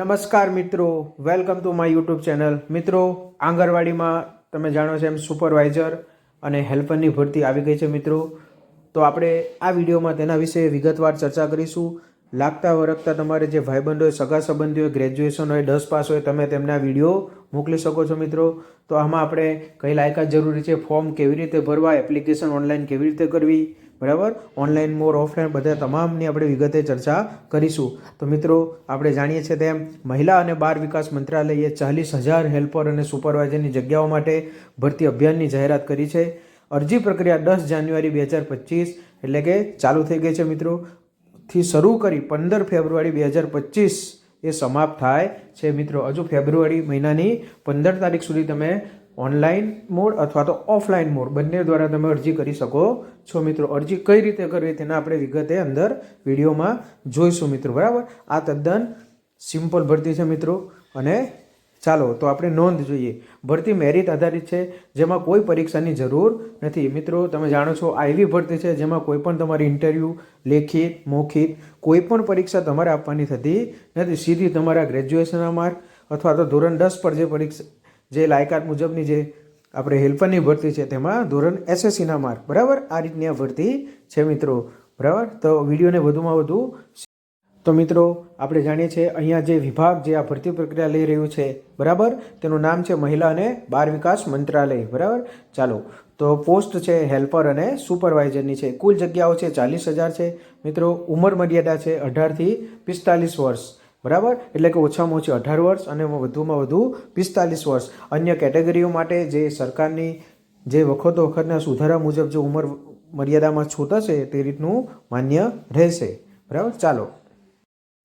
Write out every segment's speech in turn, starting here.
નમસ્કાર મિત્રો welcome to my YouTube channel મિત્રો, આંગણવાડીમાં તમે જાણો છો એમ સુપરવાઇઝર અને હેલ્પરની ભરતી આવી ગઈ છે મિત્રો. તો આપણે આ વિડીયોમાં તેના વિશે વિગતવાર ચર્ચા કરીશું. લાગતા વરગતા તમારે જે ભાઈબંધ હોય, સગા સંબંધી હોય ગ્રેજ્યુએશન હોય, દસ પાસ હોય, તમે તેમના વીડિયો મોકલી શકો છો મિત્રો. તો આમાં આપણે કઈ લાયકાત જરૂરી છે ફોર્મ કેવી રીતે ભરવા એપ્લિકેશન ઓનલાઈન કેવી રીતે કરવી બરાબર? ઓનલાઈન મોર ઓફલાઈન બધા તમામની આપણે વિગતે ચર્ચા કરીશું. તો મિત્રો, આપણે જાણીએ છીએ તેમ મહિલા અને બાળ વિકાસ મંત્રાલયે ચાલીસ હજાર હેલ્પર અને સુપરવાઇઝરની જગ્યાઓ માટે ભરતી અભિયાનની જાહેરાત કરી છે. અરજી પ્રક્રિયા દસ જાન્યુઆરી બે હજાર પચીસ એટલે કે ચાલુ થઈ ગઈ છે મિત્રો. થી શરૂ કરી પંદર ફેબ્રુઆરી બે હજાર પચીસ એ સમાપ્ત થાય છે મિત્રો. હજુ ફેબ્રુઆરી મહિનાની પંદર તારીખ સુધી તમે ઓનલાઈન મોડ અથવા તો ઓફલાઈન મોડ, બંને દ્વારા તમે અરજી કરી શકો છો મિત્રો. અરજી કઈ રીતે કરવી તેના આપણે વિગતે અંદર વિડીયોમાં જોઈશું મિત્રો, બરાબર? આ તદ્દન સિમ્પલ ભરતી છે મિત્રો. અને ચાલો, તો આપણે નોંધ જોઈએ. ભરતી મેરિટ આધારિત છે, જેમાં કોઈ પરીક્ષાની જરૂર નથી. મિત્રો, તમે જાણો છો આ એવી ભરતી છે, જેમાં કોઈ પણ તમારી ઇન્ટરવ્યૂ લેખિત મૌખિત કોઈ પણ પરીક્ષા તમારે આપવાની થતી નથી. સીધી તમારા ગ્રેજ્યુએશનના માર્ક અથવા તો ધોરણ દસ પર જે પરીક્ષા જે લાયકાત મુજબની જે આપણે હેલ્પરની ભરતી છે તેમાં ધોરણ એસએસસીના માર્ક, બરાબર? આ રીતની આ ભરતી છે મિત્રો, બરાબર? તો વિડીયોને વધુમાં વધુ તો મિત્રો, આપણે જાણીએ છીએ અહીંયા જે વિભાગ જે આ ભરતી પ્રક્રિયા લઈ રહ્યું છે, બરાબર? તેનું નામ છે મહિલા અને બાળ વિકાસ મંત્રાલય, બરાબર? ચાલો, તો પોસ્ટ છે હેલ્પર અને સુપરવાઇઝરની છે. કુલ જગ્યાઓ છે ચાલીસ હજાર છે. મિત્રો, ઉંમર મર્યાદા છે અઢારથી પિસ્તાલીસ વર્ષ. બરાબર? એટલે કે ઓછામાં ઓછી અઢાર વર્ષ અને વધુમાં વધુ પિસ્તાલીસ વર્ષ. અન્ય કેટેગરીઓ માટે જે સરકારની જે વખતો વખતના સુધારા મુજબ જે ઉંમર મર્યાદામાં છૂટ હશે તે રીતનું માન્ય રહેશે. બરાબર? ચાલો.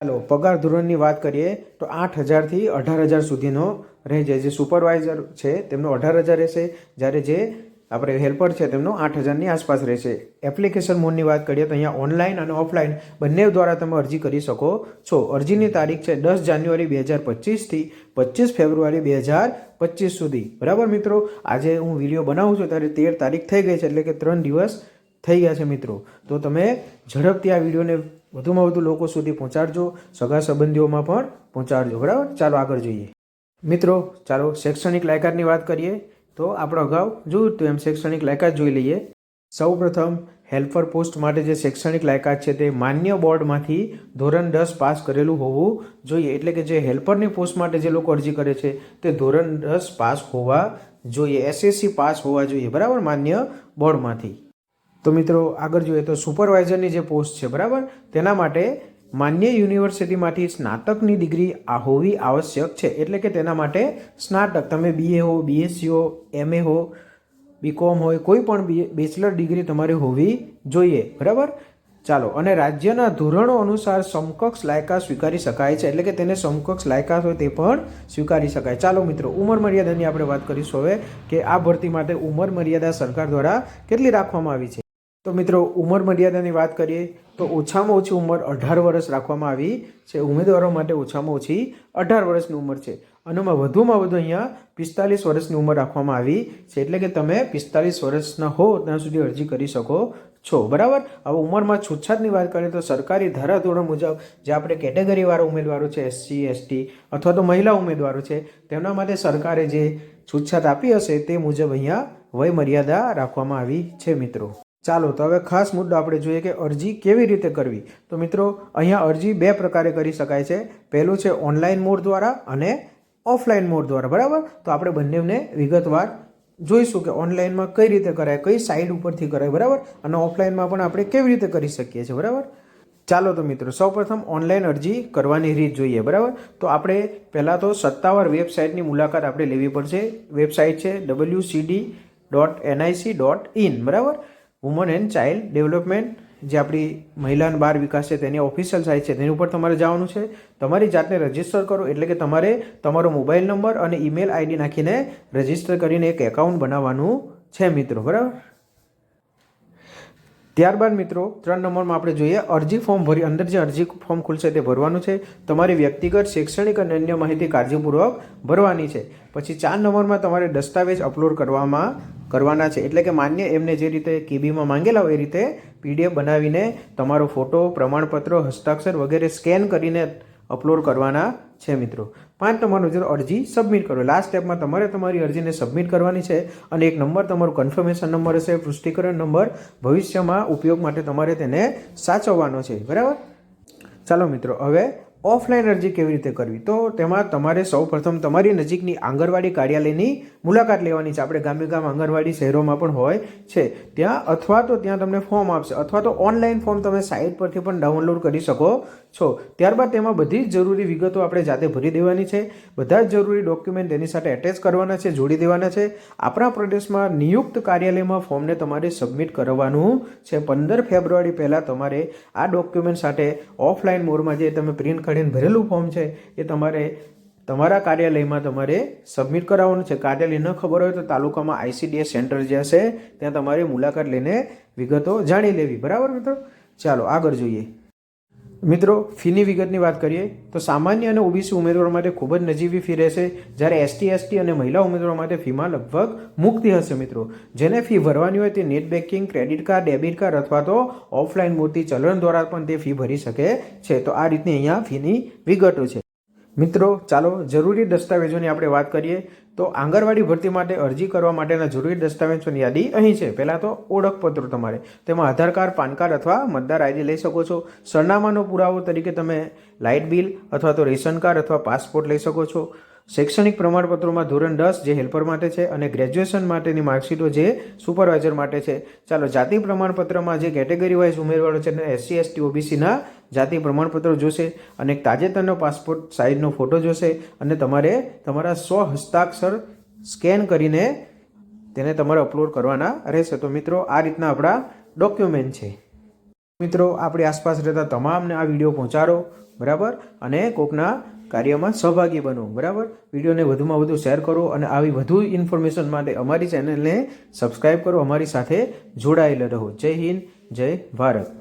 ચાલો, પગાર ધોરણની વાત કરીએ તો આઠ હજારથી અઢાર હજાર સુધીનો રહેશે જે સુપરવાઇઝર છે, તેમનો અઢાર હજાર રહેશે. જ્યારે જે આપણે હેલ્પર છે, તેમનો આઠ હજારની આસપાસ રહેશે. એપ્લિકેશન મોડની વાત કરીએ તો અહીંયા ઓનલાઈન અને ઓફલાઈન બંને દ્વારા તમે અરજી કરી શકો છો. અરજીની તારીખ છે દસ જાન્યુઆરી બે હજાર પચીસથી પચીસ ફેબ્રુઆરી બે હજાર પચીસ સુધી. બરાબર મિત્રો? આજે હું વીડિયો બનાવું છું, ત્યારે તેર તારીખ થઈ ગઈ છે, એટલે કે ત્રણ દિવસ થઈ ગયા છે મિત્રો. તો તમે ઝડપથી આ વિડીયોને વધુમાં વધુ લોકો સુધી પહોંચાડજો, સગા સંબંધીઓમાં પણ પહોંચાડજો. બરાબર? ચાલો આગળ જોઈએ. મિત્રો, ચાલો શૈક્ષણિક લાયકાતની વાત કરીએ. તો આપણે અગાઉ જોયું તો એમ શૈક્ષણિક લાયકાત જોઈ લઈએ. સૌપ્રથમ હેલ્પર પોસ્ટ માટે જે શૈક્ષણિક લાયકાત છે તે માન્ય બોર્ડમાંથી ધોરણ દસ પાસ કરેલું હોવું જોઈએ. એટલે કે જે હેલ્પરની પોસ્ટ માટે જે લોકો અરજી કરે છે તે ધોરણ દસ પાસ હોવા જોઈએ. એસએસસી પાસ હોવા જોઈએ. બરાબર? માન્ય બોર્ડમાંથી. તો મિત્રો આગળ જોઈએ તો સુપરવાઇઝરની જે પોસ્ટ છે, બરાબર? તેના માટે માન્ય યુનિવર્સિટીમાંથી સ્નાતકની ડિગ્રી આ હોવી આવશ્યક છે. એટલે કે તેના માટે સ્નાતક, તમે બીએ હો બીએસસી હો એમએ હો બીકોમ હોય, કોઈ પણ બેચલર ડિગ્રી તમારી હોવી જોઈએ. બરાબર? ચાલો, અને રાજ્યના ધોરણો અનુસાર સમકક્ષ લાયકાત સ્વીકારી શકાય છે. એટલે કે તેને સમકક્ષ લાયકાત હોય તે પણ સ્વીકારી શકાય. ચાલો મિત્રો, ઉંમર મર્યાદાની આપણે વાત કરીશું હવે કે આ ભરતી માટે ઉંમર મર્યાદા સરકાર દ્વારા કેટલી રાખવામાં આવી છે? તો મિત્રો, ઉંમર મર્યાદાની વાત કરીએ, તો ઓછામાં ઓછી ઉંમર અઢાર વર્ષ રાખવામાં આવી છે. ઉમેદવારો માટે ઓછામાં ઓછી અઢાર વર્ષની ઉંમર છે. અને એમાં વધુમાં વધુ અહીંયા પિસ્તાલીસ વર્ષની ઉંમર રાખવામાં આવી છે. એટલે કે તમે પિસ્તાલીસ વર્ષના હો, ત્યાં સુધી અરજી કરી શકો છો. બરાબર? હવે ઉંમરમાં છૂટછાટની વાત કરીએ તો સરકારી ધારાધોરણ મુજબ જે આપણે કેટેગરીવાળા ઉમેદવારો છે, એસસી, એસટી અથવા તો મહિલા ઉમેદવારો છે, તેમના માટે સરકારે જે છૂટછાટ આપી હશે તે મુજબ અહીંયા વય મર્યાદા રાખવામાં આવી છે મિત્રો. ચાલો, તો હવે ખાસ મુદ્દો આપણે જોઈએ કે અરજી કેવી રીતે કરવી. તો મિત્રો, અહીંયા અરજી બે પ્રકારે કરી શકાય છે. પહેલું છે ઓનલાઈન મોડ દ્વારા અને ઓફલાઈન મોડ દ્વારા, બરાબર? તો આપણે બંનેને વિગતવાર જોઈશું કે ઓનલાઈનમાં કઈ રીતે કરાય, કઈ સાઇટ ઉપરથી કરાય, બરાબર? અને ઓફલાઈનમાં પણ આપણે કેવી રીતે કરી શકીએ છીએ, બરાબર? ચાલો, તો મિત્રો, સૌપ્રથમ ઓનલાઈન અરજી કરવાની રીત જોઈએ, બરાબર? તો આપણે પહેલાં તો સત્તાવાર વેબસાઇટની મુલાકાત આપણે લેવી પડશે. વેબસાઇટ છે W dot N I C dot in બરાબર? વુમન એન્ડ ચાઇલ્ડ ડેવલપમેન્ટ જે આપણી મહિલા અને બાળ વિકાસ છે તેની ઓફિશિયલ સાઇટ છે, તેની ઉપર તમારે જવાનું છે. તમારી જાતને રજિસ્ટર કરો, એટલે કે તમારે તમારો મોબાઈલ નંબર અને ઈમેલ આઈડી નાખીને રજિસ્ટર કરીને એક એકાઉન્ટ બનાવવાનું છે, મિત્રો. બરાબર? ત્યારબાદ મિત્રો, ત્રણ નંબરમાં આપણે જોઈએ, અરજી ફોર્મ ભરી, અંદર જે અરજી ફોર્મ ખુલશે તે ભરવાનું છે. તમારી વ્યક્તિગત, શૈક્ષણિક અને અન્ય માહિતી કાળજીપૂર્વક ભરવાની છે. પછી ચાર નંબરમાં તમારે દસ્તાવેજ અપલોડ કરવામાં કરવાના છે. એટલે કે માન્ય એમને જે રીતે કેબીમાં માંગેલા હોય એ રીતે પીડીએફ બનાવીને તમારો ફોટો પ્રમાણપત્રો, હસ્તાક્ષર વગેરે સ્કેન કરીને અપલોડ કરવાના છે મિત્રો. પાંચ નંબરનો જે અરજી સબમિટ કરો. લાસ્ટ સ્ટેપમાં તમારે તમારી અરજીને સબમિટ કરવાની છે અને એક નંબર તમારો કન્ફર્મેશન નંબર હશે, પુષ્ટિકરણ નંબર, ભવિષ્યમાં ઉપયોગ માટે તમારે તેને સાચવવાનો છે. બરાબર? ચાલો મિત્રો, હવે ઓફલાઈન અરજી કેવી રીતે કરવી? તો તેમાં તમારે સૌપ્રથમ તમારી નજીકની આંગણવાડી કાર્યાલયની મુલાકાત લેવાની છે. આપણે ગામે ગામ આંગણવાડી શહેરોમાં પણ હોય છે. ત્યાં અથવા તો ત્યાં તમને ફોર્મ આપશે અથવા તો ઓનલાઈન ફોર્મ તમે સાઇટ પરથી પણ ડાઉનલોડ કરી શકો છો. ત્યારબાદ તેમાં બધી જ જરૂરી વિગતો આપણે જાતે ભરી દેવાની છે. બધા જ જરૂરી ડોક્યુમેન્ટ તેની સાથે એટેચ કરવાના છે, જોડી દેવાના છે. આપણા પ્રદેશમાં નિયુક્ત કાર્યાલયમાં ફોર્મને તમારે સબમિટ કરવાનું છે. પંદર ફેબ્રુઆરી પહેલાં તમારે આ ડોક્યુમેન્ટ સાથે ઓફલાઈન મોડમાં જે તમે પ્રિન્ટ કાઢીને ભરેલું ફોર્મ છે, એ તમારે તમારા કાર્યાલયમાં તમારે સબમિટ કરાવવાનું છે. કાર્યાલય ન ખબર હોય તો તાલુકામાં આઈસીડીએસ સેન્ટર જે હશે, ત્યાં તમારે મુલાકાત લઈને વિગતો જાણી લેવી. બરાબર મિત્રો? ચાલો આગળ જોઈએ. મિત્રો, ફીની વિગતની વાત કરીએ, તો સામાન્ય અને ઓબીસી ઉમેદવારો માટે ખૂબ જ નજીવી ફી રહેશે. જ્યારે એસટી એસટી અને મહિલા ઉમેદવારો માટે ફીમાં લગભગ મુક્તિ હશે મિત્રો. જેને ફી ભરવાની હોય તે net banking credit card, debit card અથવા તો ઓફલાઈન મૂર્તિ ચલણ દ્વારા પણ તે ફી ભરી શકે છે. તો આ રીતની અહીંયા ફીની વિગતો છે. મિત્રો, ચાલો જરૂરી દસ્તાવેજોની આપણે વાત કરીએ. તો આંગણવાડી ભરતી માટે અરજી કરવા માટેના જરૂરી દસ્તાવેજોની યાદી અહીં છે. પહેલાં તો ઓળખપત્રો તમારે. તેમાં આધાર કાર્ડ, પાન કાર્ડ અથવા મતદાર આઈડી લઈ શકો છો. સરનામાનો પુરાવો તરીકે તમે લાઇટ બિલ અથવા તો રેશન કાર્ડ અથવા પાસપોર્ટ લઈ શકો છો. શૈક્ષણિક પ્રમાણપત્રોમાં ધોરણ દસ જે હેલ્પર માટે છે અને ગ્રેજ્યુએશન માટેની માર્કશીટો જે સુપરવાઇઝર માટે છે. ચાલો, જાતિ પ્રમાણપત્રમાં જે કેટેગરી વાઇઝ ઉમેરવાળો છે એસસી, એસટી ઓબીસીના જાતિ પ્રમાણપત્રો જોશે અને તાજેતરનો પાસપોર્ટ સાઇઝનો ફોટો જોશે અને તમારે તમારા સ્વ હસ્તાક્ષર સ્કેન કરીને તેને તમારે અપલોડ કરવાના રહેશે. તો મિત્રો, આ રીતના આપણા ડોક્યુમેન્ટ છે. મિત્રો, આપણી આસપાસ રહેતા તમામને આ વીડિયો પહોંચાડો, બરાબર? અને કોકના કાર્યમાં સહભાગી બનો, બરાબર? વિડીયોને વધુમાં વધુ શેર કરો અને આવી વધુ ઇન્ફોર્મેશન માટે અમારી ચેનલને સબસ્ક્રાઈબ કરો, અમારી સાથે જોડાયેલા રહો. જય હિન્દ, જય ભારત.